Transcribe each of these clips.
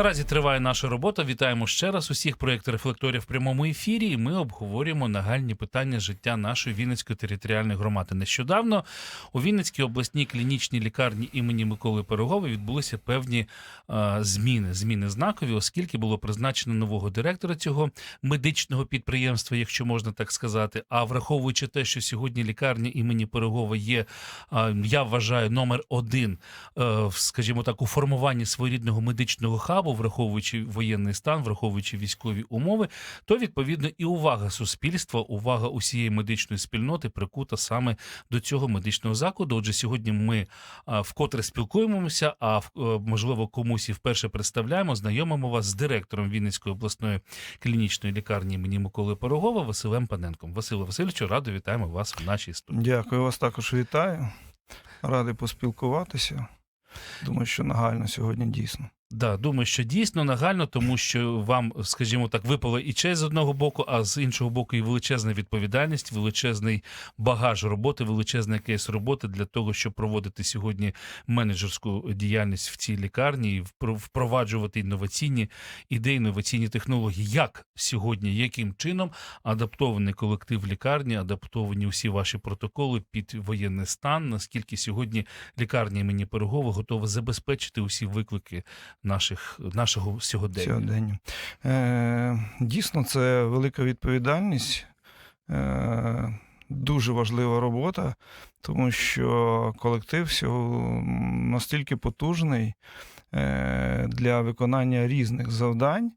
Наразі триває наша робота. Вітаємо ще раз усіх проєктів рефлекторів в прямому ефірі. І ми обговорюємо нагальні питання життя нашої Вінницької територіальної громади. Нещодавно у Вінницькій обласній клінічній лікарні імені Миколи Пирогова відбулися певні е, зміни. Зміни знакові, оскільки було призначено нового директора цього медичного підприємства, якщо можна так сказати. А враховуючи те, що сьогодні лікарня імені Пирогова є, е, я вважаю, номер один, е, скажімо так, у формуванні своєрідного медичного хабу, враховуючи воєнний стан, враховуючи військові умови, то відповідно і увага суспільства, увага усієї медичної спільноти прикута саме до цього медичного закладу. Отже, сьогодні ми вкотре спілкуємося, а е, можливо комусь і вперше представляємо, знайомимо вас з директором Вінницької обласної клінічної лікарні імені Миколи Пирогова Василем Паненком. Василе Васильовичу, радо вітаємо вас в нашій студії. Дякую, вас також вітаю. Радий поспілкуватися. Думаю, що нагально сьогодні дійсно. Да, думаю, що дійсно нагально, тому що вам, скажімо так, випала і честь з одного боку, а з іншого боку, і величезна відповідальність, величезний багаж роботи, величезний кейс роботи для того, щоб проводити сьогодні менеджерську діяльність в цій лікарні і впро- впроваджувати інноваційні ідеї, інноваційні технології. Як сьогодні, яким чином адаптований колектив лікарні, адаптовані усі ваші протоколи під воєнний стан? Наскільки сьогодні лікарня імені Пирогова готова забезпечити усі виклики наших, нашого сьогодення. Сьогодення. Е, дійсно, це велика відповідальність, е, дуже важлива робота, тому що колектив всього настільки потужний для виконання різних завдань.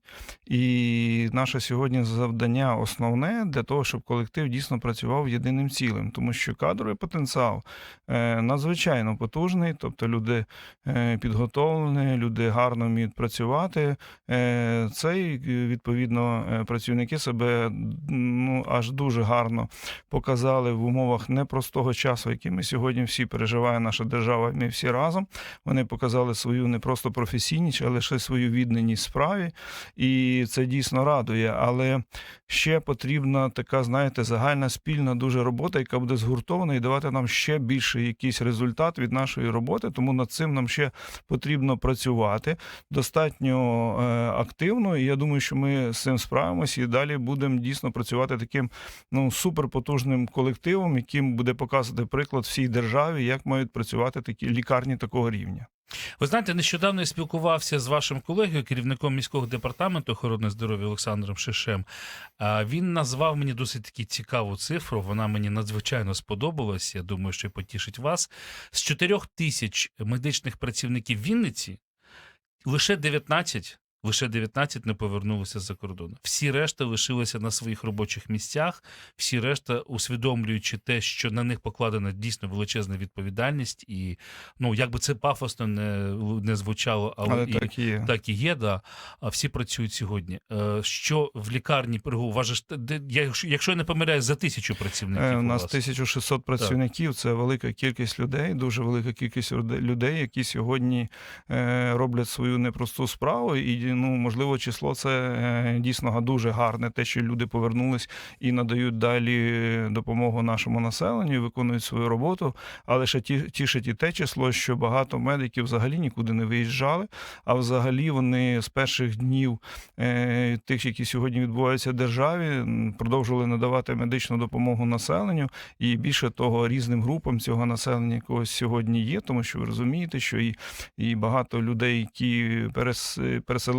І наше сьогодні завдання основне для того, щоб колектив дійсно працював єдиним цілим, тому що кадровий потенціал е, надзвичайно потужний, тобто люди е, підготовлені, люди гарно вміють працювати. Е, Це відповідно е, працівники себе ну аж дуже гарно показали в умовах непростого часу, який ми сьогодні всі переживає наша держава. Ми всі разом. Вони показали свою не просто професійність, а лише свою відданість справі. І це дійсно радує. Але ще потрібна така, знаєте, загальна спільна дуже робота, яка буде згуртована і давати нам ще більший якийсь результат від нашої роботи. Тому над цим нам ще потрібно працювати достатньо е, активно. І я думаю, що ми з цим справимося і далі будемо дійсно працювати таким ну суперпотужним колективом, яким буде показувати приклад всій державі, як мають працювати такі лікарні такого рівня. Ви знаєте, нещодавно я спілкувався з вашим колегою, керівником міського департаменту охорони здоров'я Олександром Шишем. Він назвав мені досить таки цікаву цифру. Вона мені надзвичайно сподобалась. Я думаю, що потішить вас. З 4 тисяч медичних працівників Вінниці лише 19 Лише 19 не повернулися з-за кордону. Всі решта лишилися на своїх робочих місцях. Всі решта, усвідомлюючи те, що на них покладена дійсно величезна відповідальність, і ну як би це пафосно не, не звучало, але, Але і, так і є. так і є, да. А всі працюють сьогодні. Е, Що в лікарні я- якщо- я не помиляюсь, за тисячу працівників. Е, У нас вас. 1600 працівників. Це велика кількість людей, дуже велика кількість люде- людей, які сьогодні е, роблять свою непросту справу. І ну можливо, число це е, дійсно дуже гарне. Те, що люди повернулись і надають далі допомогу нашому населенню, виконують свою роботу. Але ще тішить і те число, що багато медиків взагалі нікуди не виїжджали. А взагалі вони з перших днів е, тих, які сьогодні відбуваються в державі, продовжували надавати медичну допомогу населенню і більше того, різним групам цього населення, якогось сьогодні є, тому що ви розумієте, що і, і багато людей, які перес,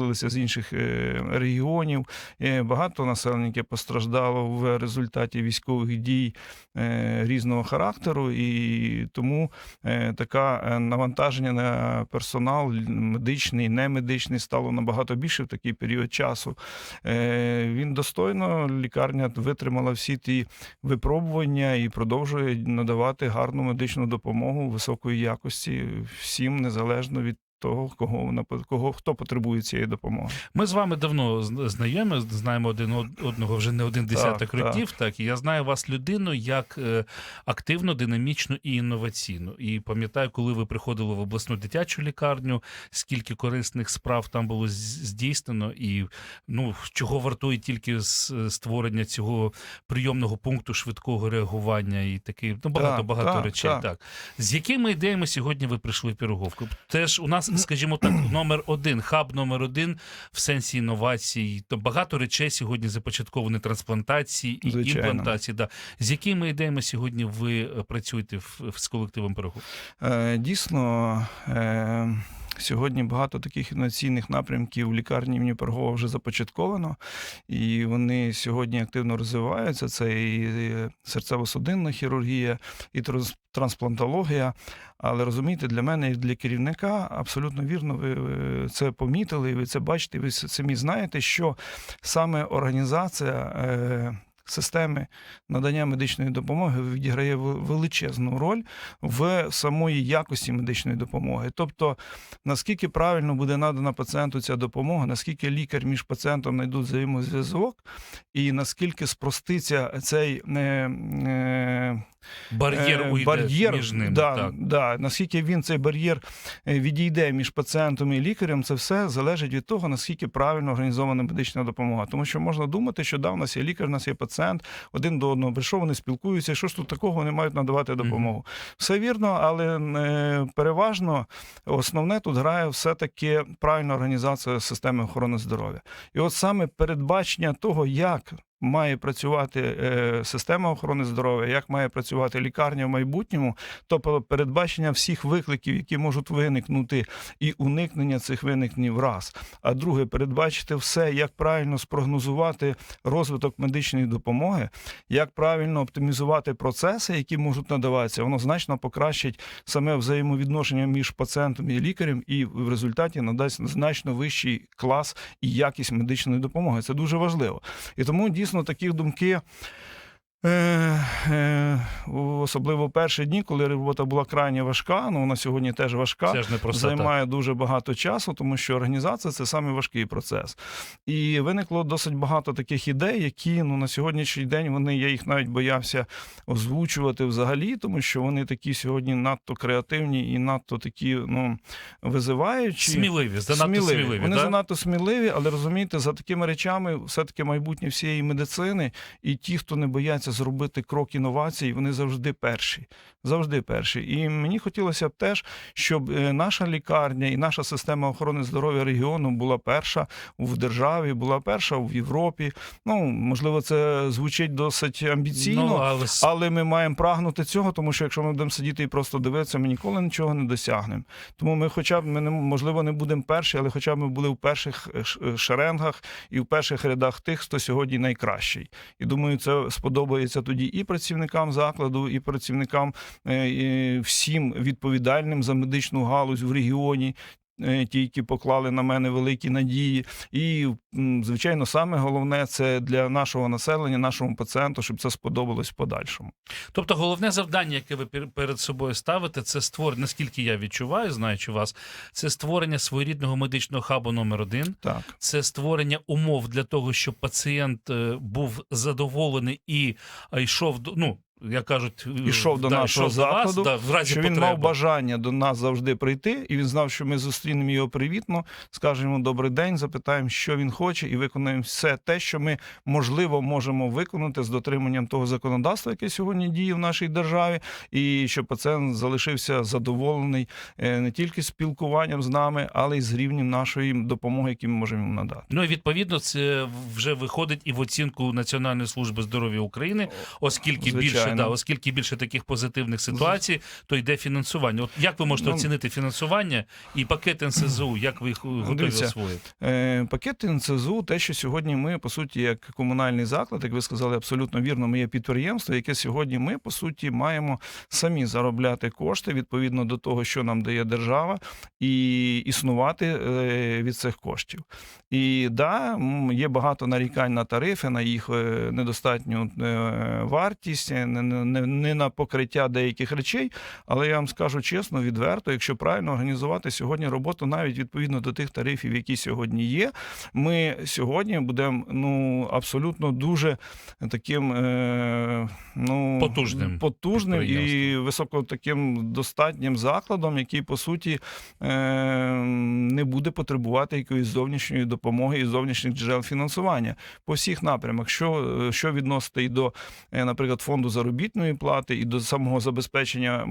переселилися з інших е, регіонів, е, багато населення, постраждало в результаті військових дій е, різного характеру, і тому е, така е, навантаження на персонал медичний, немедичний стало набагато більше в такий період часу. Він достойно лікарня витримала всі ті випробування і продовжує надавати гарну медичну допомогу високої якості всім, незалежно від того, кого вона кого хто потребує цієї допомоги. Ми з вами давно знайомі, знаємо один одного вже не один десяток так. років. Так. і я знаю вас людину як е, активно, динамічну і інноваційну. І пам'ятаю, коли ви приходили в обласну дитячу лікарню, скільки корисних справ там було здійснено, і ну чого вартує тільки створення цього прийомного пункту швидкого реагування і таке ну багато багато так, речей. так. Так з якими ідеями сьогодні ви прийшли в Піроговку? Теж у нас, скажімо так, номер один, хаб номер один в сенсі інновацій. То багато речей сьогодні започатковані трансплантації і Звичайно. імплантації. Да. З якими ідеями сьогодні ви е, працюєте в, з колективом Пирогов? Е, Дійсно, е, сьогодні багато таких інноваційних напрямків в лікарні імені Пирогова вже започатковано, і вони сьогодні активно розвиваються. Це і серцево-судинна хірургія, і транс- трансплантологія. Але розумієте, для мене, як для керівника, абсолютно вірно, ви е, це помітили, і ви це бачите, ви самі знаєте, що саме організація. Системи надання медичної допомоги відіграє величезну роль в самої якості медичної допомоги. Тобто, наскільки правильно буде надана пацієнту ця допомога, наскільки лікар між пацієнтом знайдуть взаємозв'язок, і наскільки спроститься цей е, е, Бар'єр е, уйде бар'єр, між ними. Да, так. да, наскільки він цей бар'єр е, відійде між пацієнтом і лікарем, це все залежить від того, наскільки правильно організована медична допомога. Тому що можна думати, що да, у нас є лікар, у нас є пацієнт, один до одного прийшов, вони спілкуються. Що ж тут такого вони мають надавати допомогу? Все вірно, але е, переважно основне тут грає все-таки правильна організація системи охорони здоров'я. І от саме передбачення того, як має працювати е, система охорони здоров'я, як має працювати лікарня в майбутньому, тобто передбачення всіх викликів, які можуть виникнути, і уникнення цих виникнень раз. А друге, передбачити все, як правильно спрогнозувати розвиток медичної допомоги, як правильно оптимізувати процеси, які можуть надаватися, воно значно покращить саме взаємовідношення між пацієнтом і лікарем, і в результаті надасть значно вищий клас і якість медичної допомоги. Це дуже важливо. І тому дійсно такі думки. Е, е, особливо перші дні, коли робота була крайне важка, ну вона сьогодні теж важка, Це ж не просто так. займає дуже багато часу, тому що організація це саме важкий процес. І виникло досить багато таких ідей, які ну на сьогоднішній день вони я їх навіть боявся озвучувати взагалі, тому що вони такі сьогодні надто креативні і надто такі ну визиваючі. Сміливі, занадто сміливі. Вони да? занадто сміливі, але розумієте, за такими речами все-таки майбутнє всієї медицини, і ті, хто не бояться зробити крок інновацій, вони завжди перші. Завжди перші. І мені хотілося б теж, щоб е, наша лікарня і наша система охорони здоров'я регіону була перша в державі, була перша в Європі. Ну, можливо, це звучить досить амбіційно. Ну, але... Але ми маємо прагнути цього, тому що якщо ми будемо сидіти і просто дивитися, ми ніколи нічого не досягнемо. Тому ми, хоча б ми не можливо не будемо перші, але хоча б ми були в перших е, е, шеренгах і в перших рядах тих, хто сьогодні найкращий. І думаю, це сподобається тоді і працівникам закладу, і працівникам е, всім відповідальним за медичну галузь в регіоні. Е, Ті, які поклали на мене великі надії, і звичайно, саме головне це для нашого населення, нашому пацієнту, щоб це сподобалось в подальшому. Тобто головне завдання, яке ви пер- перед собою ставите, це створення, наскільки я відчуваю, знаючи вас, це створення своєрідного медичного хабу номер один. Так. Це створення умов для того, щоб пацієнт е, був задоволений і йшов ну. Як кажуть, е, Ішов до нашого йшов до вас, да, в разі що він потреби. мав бажання до нас завжди прийти, і він знав, що ми зустрінемо його привітно, скажемо добрий день, запитаємо, що він хоче, і виконаємо все те, що ми можливо можемо виконати з дотриманням того законодавства, яке сьогодні діє в нашій державі, і щоб пацієнт залишився задоволений е, не тільки спілкуванням з нами, але й з рівнем нашої допомоги, яку ми можемо йому надати. Ну і відповідно це вже виходить і в оцінку Національної служби здоров'я України, оскільки більше Звичайно. да, оскільки більше таких позитивних ситуацій, то йде фінансування. От як ви можете Ну, оцінити фінансування і пакет НСЗУ? Як ви їх е, готові Дивіться, освоїти? Е, Пакет НСЗУ, те, що сьогодні ми, по суті, як комунальний заклад, як ви сказали, абсолютно вірно, ми є підприємство, яке сьогодні ми, по суті, маємо самі заробляти кошти відповідно до того, що нам дає держава, і існувати е, від цих коштів. І да, є багато нарікань на тарифи, на їх е, недостатню е, вартість, не, не, не на покриття деяких речей. Але я вам скажу чесно, відверто, якщо правильно організувати сьогодні роботу, навіть відповідно до тих тарифів, які сьогодні є, ми сьогодні будемо ну абсолютно дуже таким е, ну Потужним потужним і високо таким достатнім закладом, який по суті е, не буде потребувати якоїсь зовнішньої допомоги і зовнішніх джерел фінансування по всіх напрямах. Що, е, що відносити і до, е, наприклад, фонду заробітної плати, і до самого забезпечення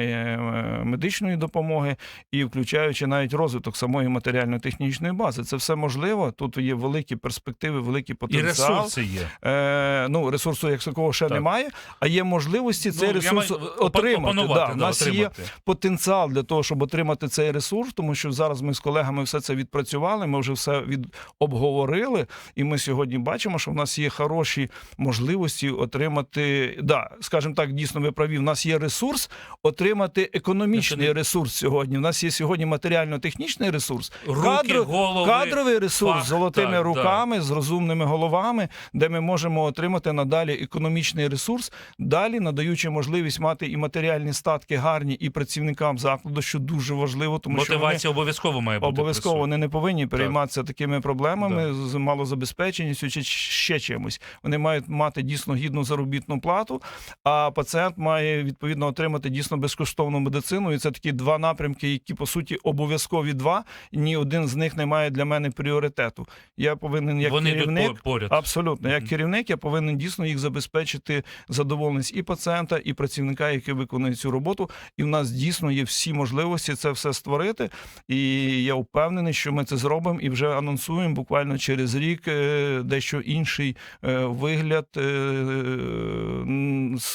е, медичної допомоги, і включаючи навіть розвиток самої матеріально-технічної бази. Це все можливо. Тут є великі перспективи, великий І ресурси є. Е, ну, ресурсу як такого ще Так. немає, а є можливості цей Ну, ресурс маю- отримати. Да, да, у нас є потенціал для того, щоб отримати цей ресурс, тому що зараз ми з колегами все це відпрацювали. Ми вже все від обговорили, і ми сьогодні бачимо, що в нас є хороші можливості отримати. Да, скажімо так, дійсно ви праві. В нас є ресурс отримати економічний ресурс сьогодні. В нас є сьогодні матеріально-технічний ресурс, Руки, кадро- голови, кадровий ресурс фах, з золотими так, руками, з розумними головами, де ми можемо отримати надалі економічний ресурс, далі надаючи можливість мати і матеріальні статки гарні і працівникам закладу, що дуже важливо, тому що вони Мотивація обов'язково має бути. обов'язково присутня. вони не повинні перейматися такими проблемами Да. з малозабезпеченістю чи ще чимось. Вони мають мати дійсно гідну заробітну плату, а пацієнт має відповідно отримати дійсно безкоштовну медицину. І це такі два напрямки, які по суті обов'язкові два. Ні один з них не має для мене пріоритету. Я повинен як Вони керівник. поряд. Абсолютно, як керівник, я повинен дійсно їх забезпечити задоволеність і пацієнта, і працівника, який виконує цю роботу. І в нас дійсно є всі можливості це все створити. І я впевнений, що ми це зробимо і вже анонсуємо буквально через рік е, дещо інший е, вигляд,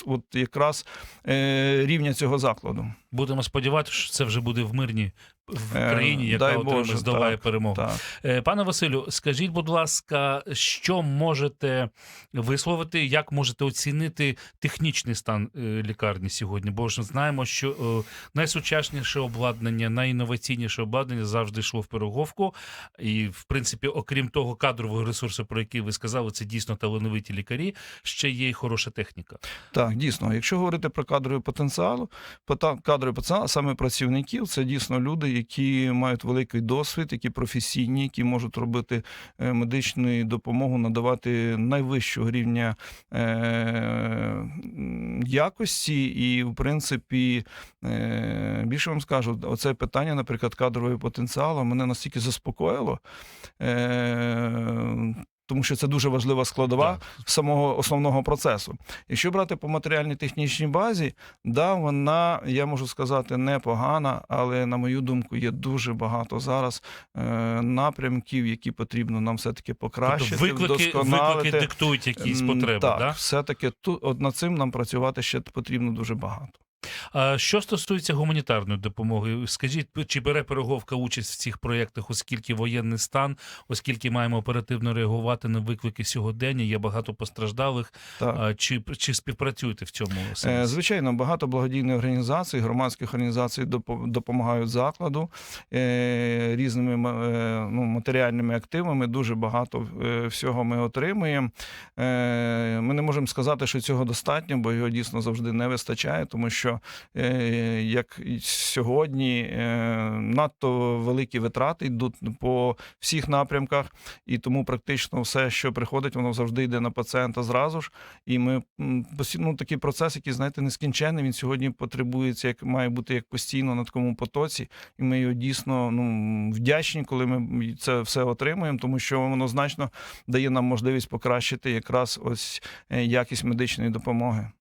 от якраз е, рівня цього закладу. Будемо сподіватися, що це вже буде в мирній в Е, країні, яка дай отримає так, перемогу. Так. Е, Пане Василю, скажіть, будь ласка, що можете висловити, як можете оцінити технічний стан е, лікарні сьогодні? Бо ж знаємо, що найсучасніше обладнання, найінноваційніше обладнання завжди йшло в переговку. І, в принципі, окрім того кадрового ресурсу, про який ви сказали, це дійсно талановиті лікарі. Ще є й хороша техніка. Так, дійсно, якщо говорити про кадровий потенціал, кадровий потенціал, а саме працівників, це дійсно люди, які мають великий досвід, які професійні, які можуть робити е, медичну допомогу, надавати найвищого рівня е, якості. І, в принципі, е, більше вам скажу, оце питання, наприклад, кадрового потенціалу, мене настільки заспокоїло. Тому що це дуже важлива складова Так. самого основного процесу. Якщо брати по матеріальній технічній базі, да, вона, я можу сказати, непогана, але на мою думку, є дуже багато зараз е, напрямків, які потрібно нам все-таки покращити, тобто виклики, вдосконалити. виклики диктують якісь потреби. Так, да? все-таки тут над цим нам працювати ще потрібно дуже багато. А що стосується гуманітарної допомоги, скажіть, чи бере переговка участь в цих проєктах, оскільки воєнний стан, оскільки маємо оперативно реагувати на виклики сьогодення, є багато постраждалих. Так. Чи, чи співпрацюєте в цьому Е, сенсі? Звичайно, багато благодійних організацій, громадських організацій допо- допомагають закладу е, різними е, ну, матеріальними активами. Дуже багато всього ми отримуємо. Ми не можемо сказати, що цього достатньо, бо його дійсно завжди не вистачає, тому що е, як сьогодні е, надто великі витрати йдуть по всіх напрямках, і тому практично все, що приходить, воно завжди йде на пацієнта зразу ж. І ми ну, такий процес, який, знаєте, нескінченний. Він сьогодні потребується, як має бути як постійно на такому потоці. І ми його дійсно ну, вдячні, коли ми це все отримуємо, тому що воно значно дає нам можливість покращити якраз ось е, якість медичної допомоги.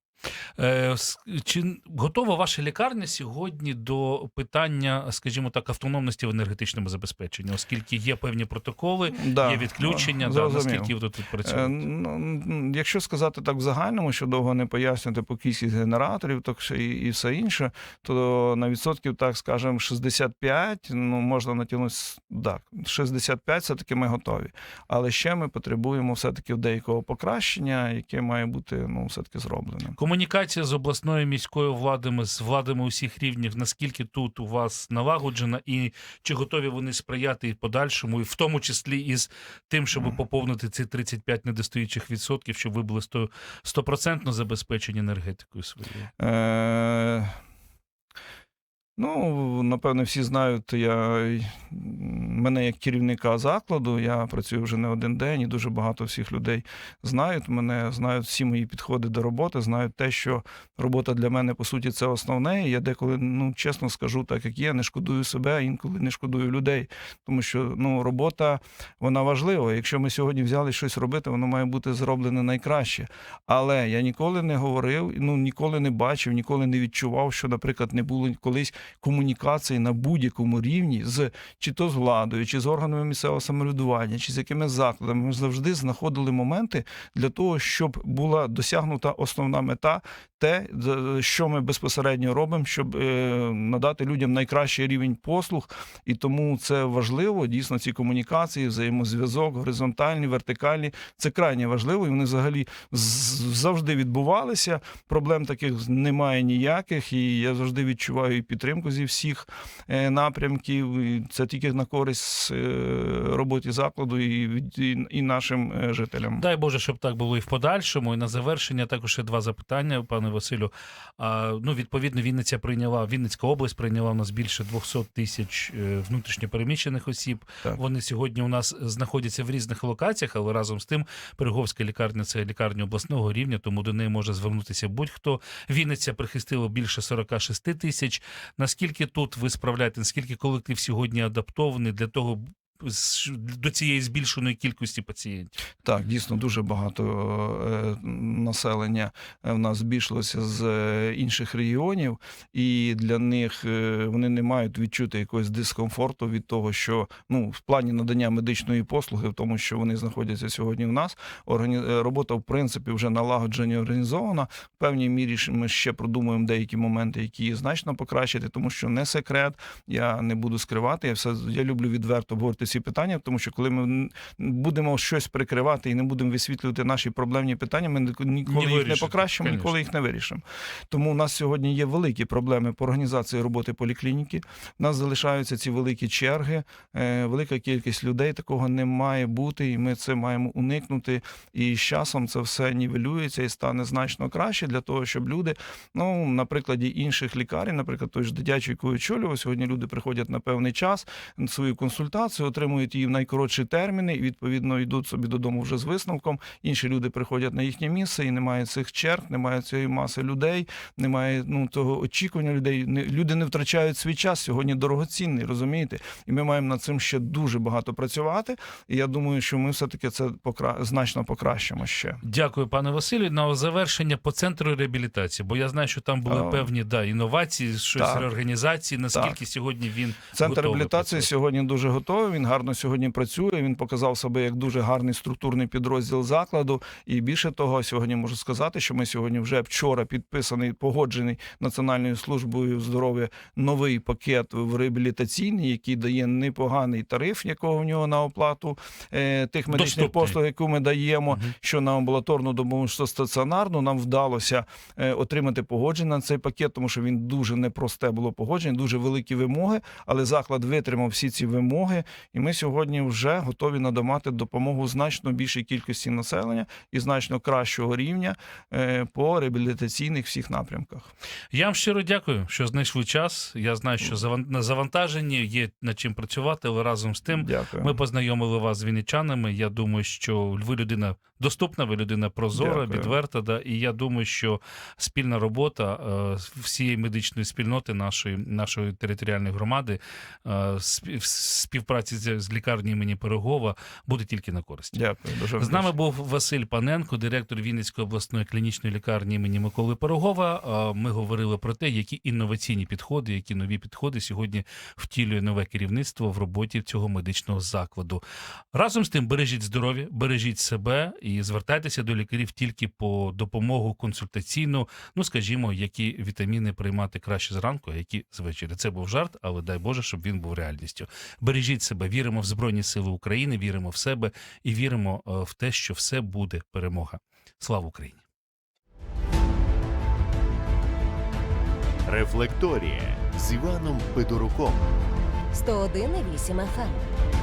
Е, Чи готова ваша лікарня сьогодні до питання, скажімо так, автономності в енергетичному забезпеченні, оскільки є певні протоколи, Да, є відключення, да, наскільки ви тут працюєте? ну, Якщо сказати так в загальному, що довго не пояснювати по кількість генераторів, так ще і, і все інше, то на відсотків, так скажемо, 65, ну можна натягнути так, 65 все таки ми готові. Але ще ми потребуємо все таки деякого покращення, яке має бути ну все таки зробленим. Комунікація з обласною міською владами, з владами усіх рівнів, наскільки тут у вас налагоджена, і чи готові вони сприяти і подальшому, і в тому числі із тим, щоб поповнити ці 35 недостаючих відсотків, щоб ви були 100 стопроцентно забезпечені енергетикою своєю? Ну, напевне, всі знають, я, мене як керівника закладу, я працюю вже не один день, і дуже багато всіх людей знають мене, знають всі мої підходи до роботи, знають те, що робота для мене, по суті, це основне. І я деколи, ну, чесно скажу, так як є, не шкодую себе, а інколи не шкодую людей. Тому що ну, робота вона важлива. Якщо ми сьогодні взяли щось робити, воно має бути зроблене найкраще. Але я ніколи не говорив, ну ніколи не бачив, ніколи не відчував, що, наприклад, не було колись комунікації на будь-якому рівні з чи то з владою, чи з органами місцевого самоврядування, чи з якимись закладами. Ми завжди знаходили моменти для того, щоб була досягнута основна мета, те, що ми безпосередньо робимо, щоб е, надати людям найкращий рівень послуг. І тому це важливо. Дійсно, ці комунікації, взаємозв'язок, горизонтальні, вертикальні. Це крайне важливо, і вони взагалі завжди відбувалися. Проблем таких немає ніяких, і я завжди відчуваю і підтримку зі всіх е, напрямків. Це тільки на користь е, роботі закладу і, і, і нашим е, жителям. Дай Боже, щоб так було і в подальшому. І на завершення також ще два запитання, пане Василю. А, ну, відповідно, Вінниця прийняла, Вінницька область прийняла у нас більше 200 тисяч внутрішньопереміщених осіб. Так. Вони сьогодні у нас знаходяться в різних локаціях, але разом з тим Переговська лікарня це лікарня обласного рівня, тому до неї може звернутися будь-хто. Вінниця прихистила більше 46 тисяч. Наскільки тут ви справляєте, наскільки колектив сьогодні адаптований для того, до цієї збільшеної кількості пацієнтів? Так, дійсно дуже багато е, населення е, в нас збільшилося з е, інших регіонів, і для них вони не мають відчути якогось дискомфорту від того, що ну в плані надання медичної послуги, в тому, що вони знаходяться сьогодні в нас. Робота, в принципі, вже налагоджена організована. В певній мірі ми ще продумуємо деякі моменти, які значно покращити, тому що не секрет. Я не буду скривати. Я все я люблю відверто обговорити ці питання, тому що коли ми будемо щось прикривати і не будемо висвітлювати наші проблемні питання, ми ні- ніколи їх не покращимо, конечно. ніколи їх не вирішимо. Тому у нас сьогодні є великі проблеми по організації роботи поліклініки. У нас залишаються ці великі черги, е, велика кількість людей. Такого не має бути, і ми це маємо уникнути. І з часом це все нівелюється і стане значно краще для того, щоб люди, ну на прикладі інших лікарень, наприклад, той ж дитячий, яку очолював, сьогодні люди приходять на певний час, свою консультацію, отримують її в найкоротші терміни, і відповідно йдуть собі додому вже з висновком. Інші люди приходять на їхнє місце, і немає цих черг, немає цієї маси людей, немає ну того очікування людей. Люди не втрачають свій час сьогодні дорогоцінний, розумієте? І ми маємо над цим ще дуже багато працювати. І я думаю, що ми все таки це покра... значно покращимо ще. Дякую, пане Василю. На завершення по центру реабілітації, бо я знаю, що там були А, певні да, інновації, щось так. реорганізації. Наскільки сьогодні він Центр готовий реабілітації сьогодні дуже готовий. Він гарно сьогодні працює. Він показав себе як дуже гарний структурний підрозділ закладу. І більше того, сьогодні можу сказати, що ми сьогодні вже вчора підписаний, погоджений Національною службою здоров'я новий пакет в реабілітаційний, який дає непоганий тариф, якого в нього на оплату е, тих медичних Доступний. послуг, яку ми даємо. Мгм. Що на амбулаторну допомогу, що стаціонарну, нам вдалося е, отримати погодження на цей пакет, тому що він дуже непросте було погодження, дуже великі вимоги, але заклад витримав всі ці вимоги, і ми сьогодні вже готові надавати допомогу значно більшій кількості населення і значно кращого рівня е, по реабілітаційних всіх напрямках. Я вам щиро дякую, що знайшли час. Я знаю, що на завантаженні є над чим працювати, але разом з тим Дякую. ми познайомили вас з вінничанами. Я думаю, що ви людина доступна, ви людина прозора, Дякую. відверта. Да, і я думаю, що спільна робота е, всієї медичної спільноти нашої, нашої територіальної громади е, в співпраці з, з лікарні імені Пирогова буде тільки на користь. Дякую. Дуже З нами був Василь Паненко, директор Вінницької обласної клінічної лікарні імені Миколи Пирогова. Ми говорили про те, які інноваційні підходи, які нові підходи сьогодні втілює нове керівництво в роботі цього медичного закладу. Разом з тим, бережіть здоров'я, бережіть себе і звертайтеся до лікарів тільки по допомогу консультаційну. Ну, скажімо, які вітаміни приймати краще зранку, а які звечері. Це був жарт, але дай Боже, щоб він був реальністю. Бережіть себе, віримо в Збройні Сили України, віримо в себе і віримо е, в те, що все буде перемога. Слава Україні! Рефлекторія з Іваном Педоруком 101,8 FM.